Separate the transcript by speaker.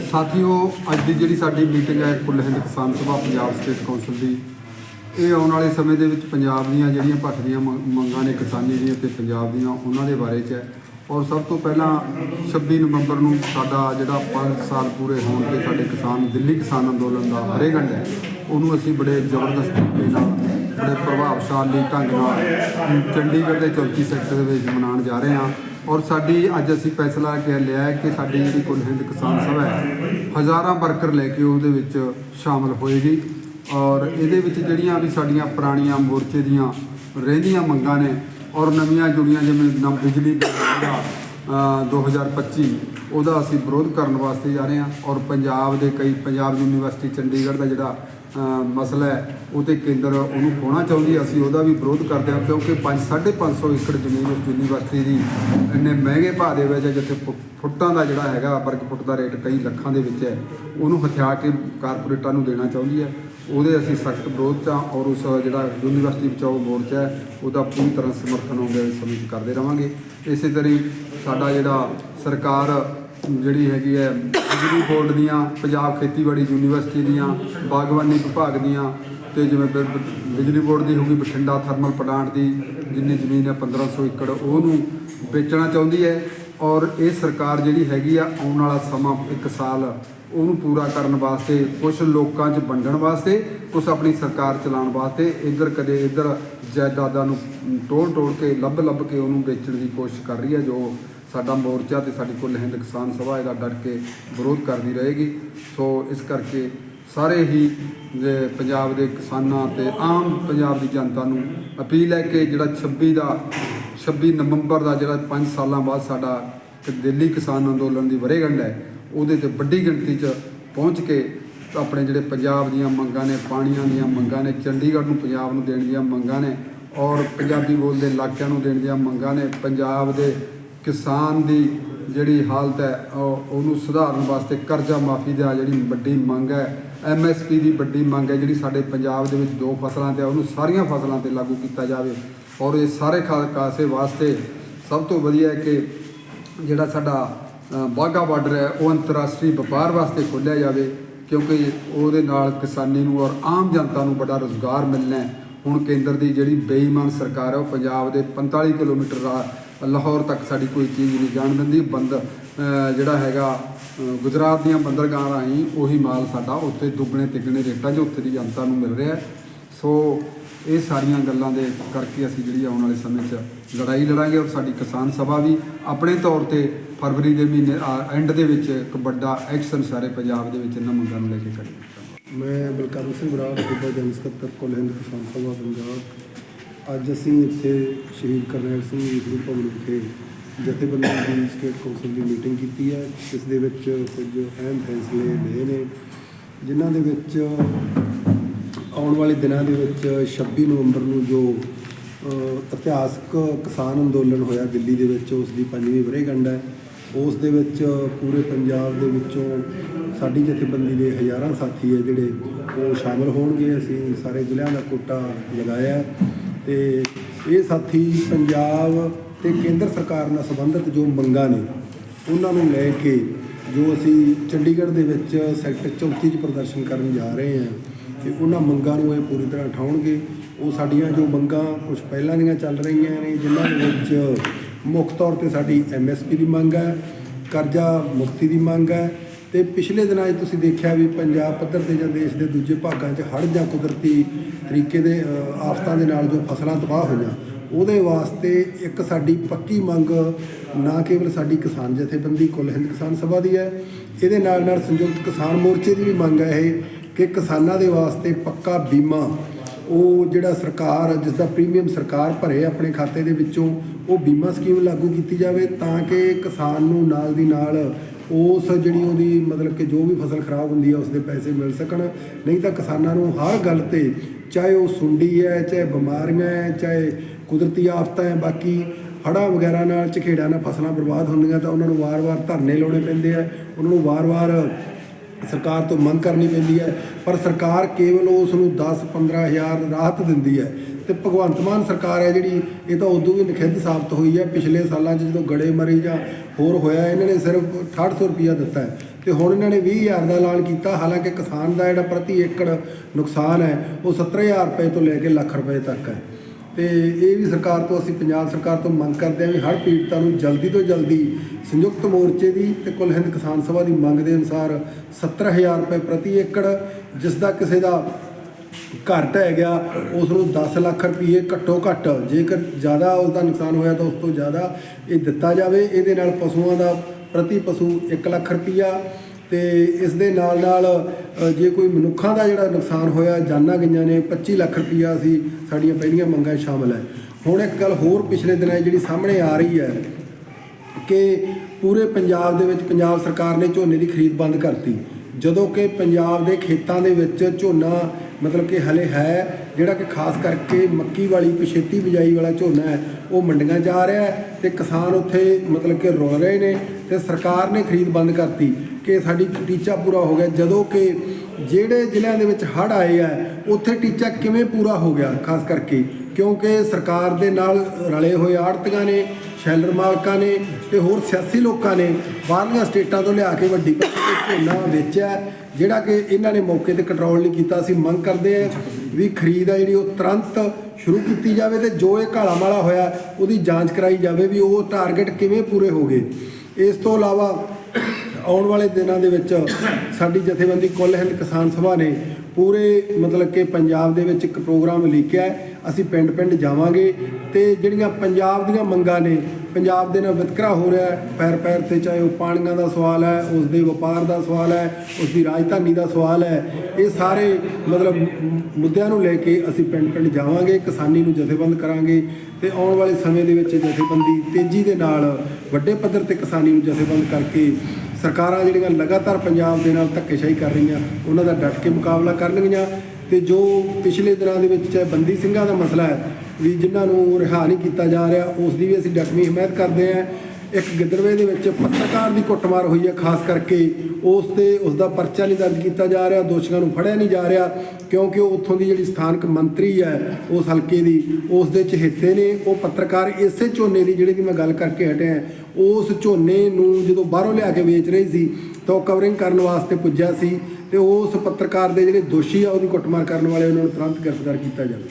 Speaker 1: ਸਾਥੀਓ, ਅੱਜ ਦੀ ਜਿਹੜੀ ਸਾਡੀ ਮੀਟਿੰਗ ਹੈ ਕੁੱਲ ਹਿੰਦ ਕਿਸਾਨ ਸਭਾ ਪੰਜਾਬ ਸਟੇਟ ਕੌਂਸਲ ਦੀ, ਇਹ ਆਉਣ ਵਾਲੇ ਸਮੇਂ ਦੇ ਵਿੱਚ ਪੰਜਾਬ ਦੀਆਂ ਜਿਹੜੀਆਂ ਭੱਖਦੀਆਂ ਮੰਗ- ਮੰਗਾਂ ਨੇ ਕਿਸਾਨੀ ਦੀਆਂ ਤੇ ਪੰਜਾਬ ਦੀਆਂ, ਉਹਨਾਂ ਦੇ ਬਾਰੇ 'ਚ ਹੈ। ਔਰ ਸਭ ਤੋਂ ਪਹਿਲਾਂ 26 ਨਵੰਬਰ ਨੂੰ ਸਾਡਾ ਜਿਹੜਾ 5 ਸਾਲ ਪੂਰੇ ਹੋਣ ਤੇ ਸਾਡੇ ਕਿਸਾਨ, ਦਿੱਲੀ ਕਿਸਾਨ ਅੰਦੋਲਨ ਦਾ ਹਰੇਗੰਢ ਹੈ, ਉਹਨੂੰ ਅਸੀਂ ਬੜੇ ਜ਼ਬਰਦਸਤ ਤਰੀਕੇ ਨਾਲ, ਬੜੇ ਪ੍ਰਭਾਵਸ਼ਾਲੀ ਢੰਗ ਨਾਲ, ਚੰਡੀਗੜ੍ਹ ਦੇ 34 ਸੈਕਟਰ ਦੇ ਵਿੱਚ ਮਨਾਉਣ ਜਾ ਰਹੇ ਹਾਂ। ਔਰ ਸਾਡੀ ਅੱਜ ਅਸੀਂ ਫੈਸਲਾ ਕਿ ਲਿਆ ਹੈ ਕਿ ਸਾਡੀ ਜਿਹੜੀ ਕੁੱਲ ਹਿੰਦ ਕਿਸਾਨ ਸਭਾ ਹੈ ਹਜ਼ਾਰਾਂ ਵਰਕਰ ਲੈ ਕੇ ਉਹਦੇ ਵਿੱਚ ਸ਼ਾਮਲ ਹੋਏਗੀ ਔਰ ਇਹਦੇ ਵਿੱਚ ਜਿਹੜੀਆਂ ਵੀ ਸਾਡੀਆਂ ਪੁਰਾਣੀਆਂ ਮੋਰਚੇ ਦੀਆਂ ਰਹਿੰਦੀਆਂ ਮੰਗਾਂ ਨੇ ਔਰ ਨਵੀਆਂ ਜੁੜੀਆਂ ਜਿਵੇਂ ਨਵ ਬਿਜਲੀ ਦਾ ਜਿਹੜਾ ਅ, 2025 ਉਹਦਾ ਅਸੀਂ ਵਿਰੋਧ ਕਰਨ ਵਾਸਤੇ ਜਾ ਰਹੇ ਹਾਂ ਔਰ ਪੰਜਾਬ ਦੇ ਕਈ ਪੰਜਾਬ ਯੂਨੀਵਰਸਿਟੀ ਚੰਡੀਗੜ੍ਹ ਦਾ ਜਿਹੜਾ ਮਸਲਾ ਹੈ, ਉਹ ਤੇ ਕੇਂਦਰ ਉਹਨੂੰ ਖੋਣਾ ਚਾਹੁੰਦੀ ਹੈ। ਅਸੀਂ ਉਹਦਾ ਵੀ ਵਿਰੋਧ ਕਰਦੇ ਹਾਂ, ਕਿਉਂਕਿ 5 550 ਏਕੜ ਜ਼ਮੀਨ ਉਸ ਯੂਨੀਵਰਸਿਟੀ ਦੀ ਇੰਨੇ ਮਹਿੰਗੇ ਭਾਅ ਦੇ ਵਿੱਚ ਜਿੱਥੇ ਫੁ- ਫੁੱਟਾਂ ਦਾ ਜਿਹੜਾ ਹੈਗਾ, ਵਰਗ ਫੁੱਟ ਦਾ ਰੇਟ ਕਈ ਲੱਖਾਂ ਦੇ ਵਿੱਚ ਹੈ। ਉਹਨੂੰ ਹਥਿਆ ਕੇ ਕਾਰਪੋਰੇਟਾਂ ਨੂੰ ਦੇਣਾ ਚਾਹੁੰਦੀ ਹੈ। ਉਹਦੇ ਅਸੀਂ ਸਖਤ ਵਿਰੋਧ 'ਚ ਹਾਂ ਔਰ ਉਸ ਜਿਹੜਾ ਯੂਨੀਵਰਸਿਟੀ ਬਚਾਓ ਮੋਰਚਾ ਹੈ, ਉਹਦਾ ਪੂਰੀ ਤਰ੍ਹਾਂ ਸਮਰਥਨ ਆਉਣ ਸਮੇਂ 'ਚ ਕਰਦੇ ਰਵਾਂਗੇ। ਇਸੇ ਤਰ੍ਹਾਂ ਹੀ ਸਾਡਾ ਜਿਹੜਾ ਸਰਕਾਰ ਜਿਹੜੀ ਹੈਗੀ ਹੈ ਬਿਜਲੀ ਬੋਰਡ ਦੀਆਂ, ਪੰਜਾਬ ਖੇਤੀਬਾੜੀ ਯੂਨੀਵਰਸਿਟੀ ਦੀਆਂ, ਬਾਗਬਾਨੀ ਵਿਭਾਗ ਦੀਆਂ ਤੇ ਜਿਵੇਂ ਬਿਜਲੀ ਬੋਰਡ ਦੀ ਹੋਗੀ ਬਠਿੰਡਾ ਥਰਮਲ ਪਲਾਂਟ ਦੀ, ਜਿੰਨੀ ਜ਼ਮੀਨ ਹੈ 1500 ਏਕੜ, ਉਹਨੂੰ ਵੇਚਣਾ ਚਾਹੁੰਦੀ ਹੈ ਔਰ ਇਹ ਸਰਕਾਰ ਜਿਹੜੀ ਹੈਗੀ ਆ, ਆਉਣ ਵਾਲਾ ਸਮਾਂ ਇੱਕ ਸਾਲ, ਉਹਨੂੰ ਪੂਰਾ ਕਰਨ ਵਾਸਤੇ ਕੁਝ ਲੋਕਾਂ 'ਚ ਵੰਡਣ ਵਾਸਤੇ ਕੁਝ ਆਪਣੀ ਸਰਕਾਰ ਚਲਾਉਣ ਵਾਸਤੇ, ਇੱਧਰ ਕਦੇ ਇੱਧਰ ਜਾਇਦਾਦਾਂ ਨੂੰ ਟੋਲ ਟੋਲ ਕੇ ਲੱਭ ਲੱਭ ਕੇ ਉਹਨੂੰ ਵੇਚਣ ਦੀ ਕੋਸ਼ਿਸ਼ ਕਰ ਰਹੀ ਹੈ ਜੋ ਸਾਡਾ ਮੋਰਚਾ ਤੇ ਸਾਡੀ ਕੁੱਲ ਹਿੰਦ ਕਿਸਾਨ ਸਭਾ ਇਹਦਾ ਡਟ ਕੇ ਵਿਰੋਧ ਕਰਦੀ ਰਹੇਗੀ। ਸੋ ਇਸ ਕਰਕੇ ਸਾਰੇ ਹੀ ਪੰਜਾਬ ਦੇ ਕਿਸਾਨਾਂ ਤੇ ਆਮ ਪੰਜਾਬ ਦੀ ਜਨਤਾ ਨੂੰ ਅਪੀਲ ਹੈ ਕਿ ਜਿਹੜਾ 26 ਦਾ 26 ਨਵੰਬਰ ਦਾ ਜਿਹੜਾ 5 ਸਾਲਾਂ ਬਾਅਦ ਸਾਡਾ ਦਿੱਲੀ ਕਿਸਾਨ ਅੰਦੋਲਨ ਦੀ ਵਰੇਗੰਢ ਹੈ, ਉਹਦੇ ਤੇ ਵੱਡੀ ਗਿਣਤੀ 'ਚ ਪਹੁੰਚ ਕੇ ਆਪਣੇ ਜਿਹੜੇ ਪੰਜਾਬ ਦੀਆਂ ਮੰਗਾਂ ਨੇ, ਪਾਣੀਆਂ ਦੀਆਂ ਮੰਗਾਂ ਨੇ, ਚੰਡੀਗੜ੍ਹ ਨੂੰ ਪੰਜਾਬ ਨੂੰ ਦੇਣ ਦੀਆਂ ਮੰਗਾਂ ਨੇ ਔਰ ਪੰਜਾਬੀ ਬੋਲਦੇ ਇਲਾਕਿਆਂ ਨੂੰ ਦੇਣ ਦੀਆਂ ਮੰਗਾਂ ਨੇ, ਪੰਜਾਬ ਦੇ ਕਿਸਾਨ ਦੀ ਜਿਹੜੀ ਹਾਲਤ ਹੈ ਉਹ- ਉਹਨੂੰ ਸੁਧਾਰਨ ਵਾਸਤੇ ਕਰਜ਼ਾ ਮਾਫੀ ਦਾ ਜਿਹੜੀ ਵੱਡੀ ਮੰਗ ਹੈ ਐਮਐਸਪੀ ਦੀ ਵੱਡੀ ਮੰਗ ਹੈ ਜਿਹੜੀ ਸਾਡੇ ਪੰਜਾਬ ਦੇ ਵਿੱਚ ਦੋ ਫਸਲਾਂ ਤੇ ਆ, ਉਹਨੂੰ ਸਾਰੀਆਂ ਫਸਲਾਂ ਤੇ ਲਾਗੂ ਕੀਤਾ ਜਾਵੇ। ਔਰ ਇਹ ਸਾਰੇ ਖਾ- ਕਾਸੇ ਵਾਸਤੇ ਸਭ ਤੋਂ ਵਧੀਆ ਹੈ ਕਿ ਜਿਹੜਾ ਸਾਡਾ ਬਾਗਾ ਬਾਰਡਰ ਹੈ ਉਹ ਅੰਤਰਰਾਸ਼ਟਰੀ ਵਪਾਰ ਵਾਸਤੇ ਖੋਲ੍ਹਿਆ ਜਾਵੇ ਕਿਉਂਕਿ ਉਹਦੇ ਨਾਲ ਕਿਸਾਨੀ ਨੂੰ ਔਰ ਆਮ ਜਨਤਾ ਨੂੰ ਬੜਾ ਰੋਜ਼ਗਾਰ ਮਿਲਣਾ ਹੁਣ ਕੇਂਦਰ ਦੀ ਜਿਹੜੀ ਬੇਈਮਾਨ ਸਰਕਾਰ ਹੈ ਉਹ ਪੰਜਾਬ ਦੇ 45 ਕਿਲੋਮੀਟਰ ਦਾ ਲਾਹੌਰ ਤੱਕ ਸਾਡੀ ਕੋਈ ਚੀਜ਼ ਨਹੀਂ ਜਾਣ ਦਿੰਦੀ। ਬੰਦ ਜਿਹੜਾ ਹੈਗਾ ਗੁਜਰਾਤ ਦੀਆਂ ਬੰਦਰਗਾਹਾਂ ਰਾਹੀਂ ਉਹੀ ਮਾਲ ਸਾਡਾ ਉੱਥੇ ਦੁੱਗਣੇ ਤਿੱਗਣੇ ਰੇਟਾਂ 'ਚ ਉੱਥੇ ਦੀ ਜਨਤਾ ਨੂੰ ਮਿਲ ਰਿਹਾ ਸੋ ਇਹ ਸਾਰੀਆਂ ਗੱਲਾਂ ਦੇ ਕਰਕੇ ਅਸੀਂ ਜਿਹੜੀ ਆਉਣ ਵਾਲੇ ਸਮੇਂ 'ਚ ਲੜਾਈ ਲੜਾਂਗੇ ਔਰ ਸਾਡੀ ਕਿਸਾਨ ਸਭਾ ਵੀ ਆਪਣੇ ਤੌਰ ਤੇ ਫਰਵਰੀ ਦੇ ਮਹੀਨੇ ਐਂਡ ਦੇ ਵਿੱਚ ਇੱਕ ਵੱਡਾ ਐਕਸ਼ਨ ਸਾਰੇ ਪੰਜਾਬ ਦੇ ਵਿੱਚ ਇਹਨਾਂ ਮੰਗਾਂ ਨੂੰ ਲੈ ਕੇ ਕਰੀਏ
Speaker 2: ਮੈਂ ਬਲਕਰਨ ਸਿੰਘ ਬਰਾੜ ਸੂਬਾ ਜਨਰਲ ਸਕੱਤਰ ਕੁੱਲ, ਹਿੰਦ ਕਿਸਾਨ ਸਭਾ, ਪੰਜਾਬ। ਅੱਜ ਅਸੀਂ ਇੱਥੇ ਸ਼ਹੀਦ ਕਰਨੈਲ ਸਿੰਘ ਜੀ ਯੂਸਫ ਭਵਨ ਵਿਖੇ ਜਥੇਬੰਦੀਆਂ ਦੀ ਸਟੇਟ ਕੌਂਸਲ ਦੀ ਮੀਟਿੰਗ ਕੀਤੀ ਹੈ ਇਸ ਦੇ ਵਿੱਚ ਕੁਝ ਅਹਿਮ ਫੈਸਲੇ ਲਏ ਨੇ, ਜਿਨ੍ਹਾਂ ਦੇ ਵਿੱਚ ਆਉਣ ਵਾਲੇ ਦਿਨਾਂ ਦੇ ਵਿੱਚ 26 ਨਵੰਬਰ ਨੂੰ ਜੋ ਇਤਿਹਾਸਕ ਕਿਸਾਨ ਅੰਦੋਲਨ ਹੋਇਆ ਦਿੱਲੀ ਦੇ ਵਿੱਚ, ਉਸ ਦੀ ਪੰਜਵੀਂ ਵਰ੍ਹੇਗੰਢ ਹੈ, ਉਸ ਦੇ ਵਿੱਚ ਪੂਰੇ ਪੰਜਾਬ ਦੇ ਵਿੱਚੋਂ ਸਾਡੀ ਜਥੇਬੰਦੀ ਦੇ ਹਜ਼ਾਰਾਂ ਸਾਥੀ ਹੈ ਜਿਹੜੇ ਉਹ ਸ਼ਾਮਲ ਹੋਣਗੇ, ਅਸੀਂ ਸਾਰੇ ਜ਼ਿਲ੍ਹਿਆਂ ਦਾ ਕੋਟਾ ਲਗਾਇਆ ਤੇ ਇਹ ਸਾਥੀ ਪੰਜਾਬ ਤੇ ਕੇਂਦਰ ਸਰਕਾਰ ਨਾਲ ਸੰਬੰਧਿਤ ਜੋ ਮੰਗਾਂ ਨੇ, ਉਹਨਾਂ ਨੂੰ ਲੈ ਕੇ ਜੋ ਅਸੀਂ ਚੰਡੀਗੜ੍ਹ ਦੇ ਵਿੱਚ ਸੈਕਟਰ 34 'ਚ ਪ੍ਰਦਰਸ਼ਨ ਕਰਨ ਜਾ ਰਹੇ ਹਾਂ, ਤੇ ਉਹਨਾਂ ਮੰਗਾਂ ਨੂੰ ਇਹ ਪੂਰੀ ਤਰ੍ਹਾਂ ਉਠਾਉਣਗੇ। ਉਹ ਸਾਡੀਆਂ ਜੋ ਮੰਗਾਂ ਕੁਝ ਪਹਿਲਾਂ ਦੀਆਂ ਚੱਲ ਰਹੀਆਂ ਨੇ, ਜਿਨ੍ਹਾਂ ਦੇ ਵਿੱਚ ਮੁੱਖ ਤੌਰ ਤੇ ਸਾਡੀ ਐਮਐਸਪੀ ਦੀ ਮੰਗ ਹੈ, ਕਰਜ਼ਾ ਮੁਕਤੀ ਦੀ ਮੰਗ ਹੈ ਤੇ ਪਿਛਲੇ ਦਿਨਾਂ 'ਚ ਤੁਸੀਂ ਦੇਖਿਆ ਵੀ ਪੰਜਾਬ ਪੱਧਰ ਤੇ ਜਾਂ ਦੇਸ਼ ਦੇ ਦੂਜੇ ਭਾਗਾਂ 'ਚ ਹੜ੍ਹ ਜਾਂ ਕੁਦਰਤੀ ਤਰੀਕੇ ਦੇ ਆਫਤਾਂ ਦੇ ਨਾਲ ਜੋ ਫਸਲਾਂ ਤਬਾਹ ਹੋਈਆਂ, ਉਹਦੇ ਵਾਸਤੇ ਇੱਕ ਸਾਡੀ ਪੱਕੀ ਮੰਗ ਨਾ ਕੇਵਲ ਸਾਡੀ ਕਿਸਾਨ ਜਥੇਬੰਦੀ ਕੁੱਲ ਹਿੰਦ ਕਿਸਾਨ ਸਭਾ ਦੀ ਹੈ, ਇਹਦੇ ਨਾਲ ਨਾਲ ਸੰਯੁਕਤ ਕਿਸਾਨ ਮੋਰਚੇ ਦੀ ਵੀ ਮੰਗ ਹੈ ਇਹ ਕਿ ਕਿਸਾਨਾਂ ਦੇ ਵਾਸਤੇ ਪੱਕਾ ਬੀਮਾ, ਉਹ ਜਿਹੜਾ ਸਰਕਾਰ ਜਿਸ ਦਾ ਪ੍ਰੀਮੀਅਮ ਸਰਕਾਰ ਭਰੇ ਆਪਣੇ ਖਾਤੇ ਦੇ ਵਿੱਚੋਂ, ਉਹ ਬੀਮਾ ਸਕੀਮ ਲਾਗੂ ਕੀਤੀ ਜਾਵੇ ਤਾਂ ਕਿ ਕਿਸਾਨ ਨੂੰ ਨਾਲ ਦੀ ਨਾਲ ਉਸ ਜਿਹੜੀ ਉਹਦੀ ਮਤਲਬ ਕਿ ਜੋ ਵੀ ਫਸਲ ਖਰਾਬ ਹੁੰਦੀ ਹੈ ਉਸ ਦੇ ਪੈਸੇ ਮਿਲ ਸਕਣ। ਨਹੀਂ ਤਾਂ ਕਿਸਾਨਾਂ ਨੂੰ ਹਰ ਗੱਲ ਤੇ ਚਾਹੇ ਉਹ ਸੁੰਡੀ ਹੈ, ਚਾਹੇ ਬਿਮਾਰੀਆਂ ਹੈ, ਚਾਹੇ ਕੁਦਰਤੀ ਆਫਤਾਂ ਹੈ, ਬਾਕੀ ਹੜ੍ਹਾਂ ਵਗੈਰਾ ਨਾਲ ਝਖੇੜਾਂ ਨਾਲ ਫਸਲਾਂ ਬਰਬਾਦ ਹੁੰਦੀਆਂ ਤਾਂ ਉਹਨਾਂ ਨੂੰ ਵਾਰ-ਵਾਰ ਧਰਨੇ ਲਾਉਣੇ ਪੈਂਦੇ ਆ। ਉਹਨਾਂ ਨੂੰ ਵਾਰ-ਵਾਰ ਸਰਕਾਰ ਤੋਂ ਮੰਗ ਕਰਨੀ ਪੈਂਦੀ ਹੈ, ਪਰ ਸਰਕਾਰ ਕੇਵਲ ਉਸ ਨੂੰ 10 15000 ਰਾਹਤ ਦਿੰਦੀ ਹੈ। ਤੇ ਭਗਵੰਤ ਮਾਨ ਸਰਕਾਰ ਹੈ ਜਿਹੜੀ, ਇਹ ਤਾਂ ਉਦੋਂ ਵੀ ਨਖਿੱਧ ਸਾਬਤ ਹੋਈ ਹੈ, ਪਿਛਲੇ ਸਾਲਾਂ 'ਚ ਜਦੋਂ ਗੜੇ ਮਰੀ ਜਾਂ ਹੋਰ ਹੋਇਆ, ਇਹਨਾਂ ਨੇ ਸਿਰਫ 6800 ਰੁਪਇਆ ਦਿੱਤਾ ਹੈ। ਤੇ ਹੁਣ ਇਹਨਾਂ ਨੇ 20000 ਦਾ ਐਲਾਨ ਕੀਤਾ, ਹਾਲਾਂਕਿ ਕਿਸਾਨ ਦਾ ਜਿਹੜਾ ਪ੍ਰਤੀ ਏਕੜ ਨੁਕਸਾਨ ਹੈ, ਉਹ 70000 ਰੁਪਏ ਤੋਂ ਲੈ ਕੇ ਲੱਖ ਰੁਪਏ ਤੱਕ ਹੈ। ਤੇ ਇਹ ਵੀ ਸਰਕਾਰ ਤੋਂ ਅਸੀਂ, ਪੰਜਾਬ ਸਰਕਾਰ ਤੋਂ ਮੰਗ ਕਰਦੇ ਹਾਂ ਵੀ ਹਰ ਪੀੜਤਾਂ ਨੂੰ ਜਲਦੀ ਤੋਂ ਜਲਦੀ ਸੰਯੁਕਤ ਮੋਰਚੇ ਦੀ ਤੇ ਕੁੱਲ ਹਿੰਦ ਕਿਸਾਨ ਸਭਾ ਦੀ ਮੰਗ ਦੇ ਅਨੁਸਾਰ 70000 ਰੁਪਏ ਪ੍ਰਤੀ ਏਕੜ, ਜਿਸ ਦਾ ਕਿਸੇ ਦਾ ਘਰ ਢਹਿ ਗਿਆ ਉਸ ਨੂੰ 10 ਲੱਖ ਰੁਪਏ ਘੱਟੋ ਘੱਟ, ਜੇਕਰ ਜ਼ਿਆਦਾ ਉਸ ਦਾ ਨੁਕਸਾਨ ਹੋਇਆ ਤਾਂ ਉਸ ਤੋਂ ਜ਼ਿਆਦਾ ਇਹ ਦਿੱਤਾ ਜਾਵੇ। ਇਹਦੇ ਨਾਲ ਪਸ਼ੂਆਂ ਦਾ ਪ੍ਰਤੀ ਪਸ਼ੂ 1 ਲੱਖ ਰੁਪਈਆ ਤੇ ਇਸ ਦੇ ਨਾਲ ਨਾਲ ਜੇ ਕੋਈ ਮਨੁੱਖਾਂ ਦਾ ਜਿਹੜਾ ਨੁਕਸਾਨ ਹੋਇਆ, ਜਾਨਾਂ ਗਈਆਂ ਨੇ 25 ਲੱਖ ਰੁਪਈਆ ਸੀ ਸਾਡੀਆਂ ਪਹਿਲੀਆਂ ਮੰਗਾਂ 'ਚ ਸ਼ਾਮਲ ਹੈ। ਹੁਣ ਇੱਕ ਗੱਲ ਹੋਰ ਪਿਛਲੇ ਦਿਨਾਂ ਜਿਹੜੀ ਸਾਹਮਣੇ ਆ ਰਹੀ ਹੈ ਕਿ ਪੂਰੇ ਪੰਜਾਬ ਦੇ ਵਿੱਚ ਪੰਜਾਬ ਸਰਕਾਰ ਨੇ ਝੋਨੇ ਦੀ ਖਰੀਦ ਬੰਦ ਕਰਤੀ। ਜਦੋਂ ਕਿ ਪੰਜਾਬ ਦੇ ਖੇਤਾਂ ਦੇ ਵਿੱਚ ਝੋਨਾ ਮਤਲਬ ਕਿ ਹਲੇ ਹੈ ਜਿਹੜਾ ਕਿ ਖਾਸ ਕਰਕੇ ਮੱਕੀ ਵਾਲੀ ਪਿਛੇਤੀ ਬਿਜਾਈ ਵਾਲਾ ਝੋਨਾ ਹੈ, ਉਹ ਮੰਡੀਆਂ ਜਾ ਰਿਹਾ ਹੈ ਤੇ ਕਿਸਾਨ ਉੱਥੇ ਮਤਲਬ ਕਿ ਰੋ ਰਹੇ ਨੇ ਤੇ ਸਰਕਾਰ ਨੇ ਖਰੀਦ ਬੰਦ ਕਰਤੀ ਕਿ ਸਾਡੀ ਟੀਚਾ ਪੂਰਾ ਹੋ ਗਿਆ। ਜਦੋਂ ਕਿ ਜਿਹੜੇ ਜ਼ਿਲ੍ਹਿਆਂ ਦੇ ਵਿੱਚ ਹੜ੍ਹ ਆਏ ਆ, ਉੱਥੇ ਟੀਚਾ ਕਿਵੇਂ ਪੂਰਾ ਹੋ ਗਿਆ ਖਾਸ ਕਰਕੇ? ਕਿਉਂਕਿ ਸਰਕਾਰ ਦੇ ਨਾਲ ਰਲੇ ਹੋਏ ਆੜਤੀਆਂ ਨੇ ਸ਼ੈਲਰ ਮਾਲਕਾਂ ਨੇ ਤੇ ਹੋਰ ਸਿਆਸੀ ਲੋਕਾਂ ਨੇ ਬਾਹਰਲੀਆਂ ਸਟੇਟਾਂ ਤੋਂ ਲਿਆ ਕੇ ਵੱਡੀ ਪੱਧਰ ਝੋਨਾ ਵੇਚਿਆ ਜਿਹੜਾ ਕਿ ਇਹਨਾਂ ਨੇ ਮੌਕੇ ਤੇ ਕੰਟਰੋਲ ਨਹੀਂ ਕੀਤਾ। ਅਸੀਂ ਮੰਗ ਕਰਦੇ ਆ ਵੀ ਖਰੀਦ ਆ ਜਿਹੜੀ ਉਹ ਤੁਰੰਤ ਸ਼ੁਰੂ ਕੀਤੀ ਜਾਵੇ ਤੇ ਜੋ ਇਹ ਘਾਲਾ ਮਾਲਾ ਹੋਇਆ, ਉਹਦੀ ਜਾਂਚ ਕਰਾਈ ਜਾਵੇ ਵੀ ਉਹ ਟਾਰਗੇਟ ਕਿਵੇਂ ਪੂਰੇ ਹੋ ਗਏ। ਇਸ ਤੋਂ ਇਲਾਵਾ ਆਉਣ ਵਾਲੇ ਦਿਨਾਂ ਦੇ ਵਿੱਚ ਸਾਡੀ ਜਥੇਬੰਦੀ ਕੁੱਲ ਹਿੰਦ ਕਿਸਾਨ ਸਭਾ ਨੇ ਪੂਰੇ ਮਤਲਬ ਕਿ ਪੰਜਾਬ ਦੇ ਵਿੱਚ ਇੱਕ ਪ੍ਰੋਗਰਾਮ ਲਿਖਿਆ ਹੈ। ਅਸੀਂ ਪਿੰਡ-ਪਿੰਡ ਜਾਵਾਂਗੇ ਤੇ ਜਿਹੜੀਆਂ ਪੰਜਾਬ ਦੀਆਂ ਮੰਗਾਂ ਨੇ, ਪੰਜਾਬ ਦੇ ਨਾਲ ਵਿਤਕਰਾ ਹੋ ਰਿਹਾ ਹੈ। ਪੈਰ ਪੈਰ ਤੇ ਚਾਹੇ ਉਹ ਪਾਣੀਆਂ ਦਾ ਸਵਾਲ ਹੈ ਉਸ ਦੇ ਵਪਾਰ ਦਾ ਸਵਾਲ ਹੈ ਉਸ ਦੀ ਰਾਜਧਾਨੀ ਦਾ ਸਵਾਲ ਹੈ, ਇਹ ਸਾਰੇ ਮਤਲਬ ਮੁੱਦਿਆਂ ਨੂੰ ਲੈ ਕੇ ਅਸੀਂ ਪਿੰਡ-ਪਿੰਡ ਜਾਵਾਂਗੇ, ਕਿਸਾਨੀ ਨੂੰ ਜਥੇਬੰਦ ਕਰਾਂਗੇ ਤੇ ਆਉਣ ਵਾਲੇ ਸਮੇਂ ਦੇ ਵਿੱਚ ਜਥੇਬੰਦੀ ਤੇਜ਼ੀ ਦੇ ਨਾਲ ਵੱਡੇ ਪੱਧਰ ਤੇ ਕਿਸਾਨੀ ਨੂੰ ਜਥੇਬੰਦ ਕਰਕੇ ਸਰਕਾਰਾਂ ਜਿਹੜੀਆਂ ਲਗਾਤਾਰ ਪੰਜਾਬ ਦੇ ਨਾਲ ਧੱਕੇਸ਼ਾਹੀ ਕਰ ਰਹੀਆਂ, ਉਹਨਾਂ ਦਾ ਡਟ ਕੇ ਮੁਕਾਬਲਾ ਕਰਨਗੀਆਂ ਤੇ ਜੋ ਪਿਛਲੇ ਦਿਨਾਂ ਦੇ ਵਿੱਚ ਚਾਹੇ ਬੰਦੀ ਸਿੰਘਾਂ ਦਾ ਮਸਲਾ ਹੈ, ਵੀ ਜਿਨ੍ਹਾਂ ਨੂੰ ਰਿਹਾ ਨਹੀਂ ਕੀਤਾ ਜਾ ਰਿਹਾ, ਉਸ ਦੀ ਵੀ ਅਸੀਂ ਡਟਵੀਂ ਹਮਾਇਤ ਕਰਦੇ ਹਾਂ। ਇੱਕ ਗਿੱਦੜਵੇ ਦੇ ਵਿੱਚ ਪੱਤਰਕਾਰ ਦੀ ਕੁੱਟਮਾਰ ਹੋਈ ਹੈ, ਖਾਸ ਕਰਕੇ ਉਸ ਤੇ ਉਸ ਦਾ ਪਰਚਾ ਨਹੀਂ ਦਰਜ ਕੀਤਾ ਜਾ ਰਿਹਾ, ਦੋਸ਼ੀਆਂ ਨੂੰ ਫੜਿਆ ਨਹੀਂ ਜਾ ਰਿਹਾ, ਕਿਉਂਕਿ ਉਹ ਉੱਥੋਂ ਦੀ ਜਿਹੜੀ ਸਥਾਨਕ ਮੰਤਰੀ ਹੈ, ਉਸ ਹਲਕੇ ਦੀ, ਉਸ ਦੇ ਚਹੇਤੇ ਨੇ, ਉਹ ਪੱਤਰਕਾਰ ਇਸੇ ਝੋਨੇ ਦੀ ਜਿਹੜੀ ਦੀ ਮੈਂ ਗੱਲ ਕਰਕੇ ਹਟਿਆ, ਉਸ ਝੋਨੇ ਨੂੰ ਜਦੋਂ ਬਾਹਰੋਂ ਲਿਆ ਕੇ ਵੇਚ ਰਹੀ ਸੀ, ਤਾਂ ਉਹ ਕਵਰਿੰਗ ਕਰਨ ਵਾਸਤੇ ਪੁੱਜਿਆ ਸੀ, ਤੇ ਉਸ ਪੱਤਰਕਾਰ ਦੇ ਜਿਹੜੇ ਦੋਸ਼ੀ ਆ, ਉਹਦੀ ਕੁੱਟਮਾਰ ਕਰਨ ਵਾਲੇ ਉਹਨਾਂ ਨੂੰ ਤੁਰੰਤ ਗ੍ਰਿਫਤਾਰ ਕੀਤਾ ਜਾਵੇ।